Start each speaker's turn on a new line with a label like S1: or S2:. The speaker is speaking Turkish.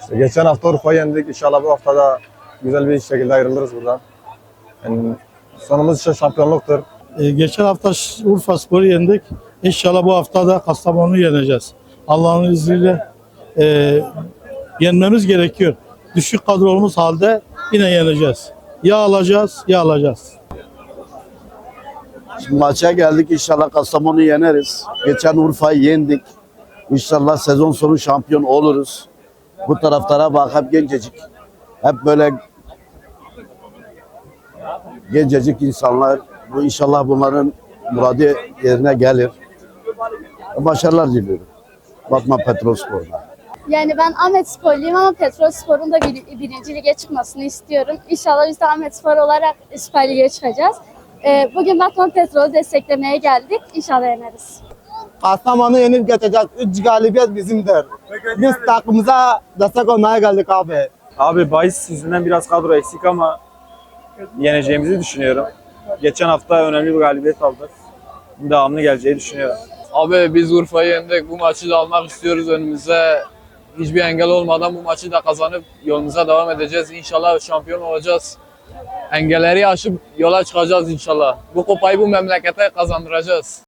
S1: İşte geçen hafta Urfa'yı yendik. İnşallah bu hafta da güzel bir şekilde ayrılırız buradan. Yani sonumuz işte şampiyonluktur.
S2: Ee, geçen hafta Urfa Spor'u yendik. İnşallah bu hafta da Kastamonu'yu yeneceğiz. Allah'ın izniyle e, yenmemiz gerekiyor. Düşük kadromuz halde yine yeneceğiz. Ya alacağız ya alacağız.
S3: Şimdi maça geldik inşallah Kastamonu'yu yeneriz. Geçen Urfa'yı yendik. İnşallah sezon sonu şampiyon oluruz. Bu taraftara bak hep gencecik. Hep böyle gencecik insanlar. Bu inşallah bunların muradı yerine gelir. Başarılar diliyorum. Batman Petrolspor'da.
S4: Yani ben Ahmet Sporluyum ama Petrol Spor'un da bir, birinci lige çıkmasını istiyorum. İnşallah biz de Ahmet Spor olarak Süper Lig'e çıkacağız. Ee, bugün Batman Petrol'ü desteklemeye geldik. İnşallah yeneriz.
S5: Kastamonu yenip geçeceğiz. Üç galibiyet bizimdir. Biz takımımıza destek olmaya geldik abi.
S6: Abi bahis yüzünden biraz kadro eksik ama yeneceğimizi düşünüyorum. Geçen hafta önemli bir galibiyet aldık. Devamlı geleceği düşünüyorum.
S7: Abi biz Urfa'yı yendik. Bu maçı da almak istiyoruz önümüze. Hiçbir engel olmadan bu maçı da kazanıp yolumuza devam edeceğiz. İnşallah şampiyon olacağız. Engelleri aşıp yola çıkacağız inşallah. Bu kupayı bu memlekete kazandıracağız.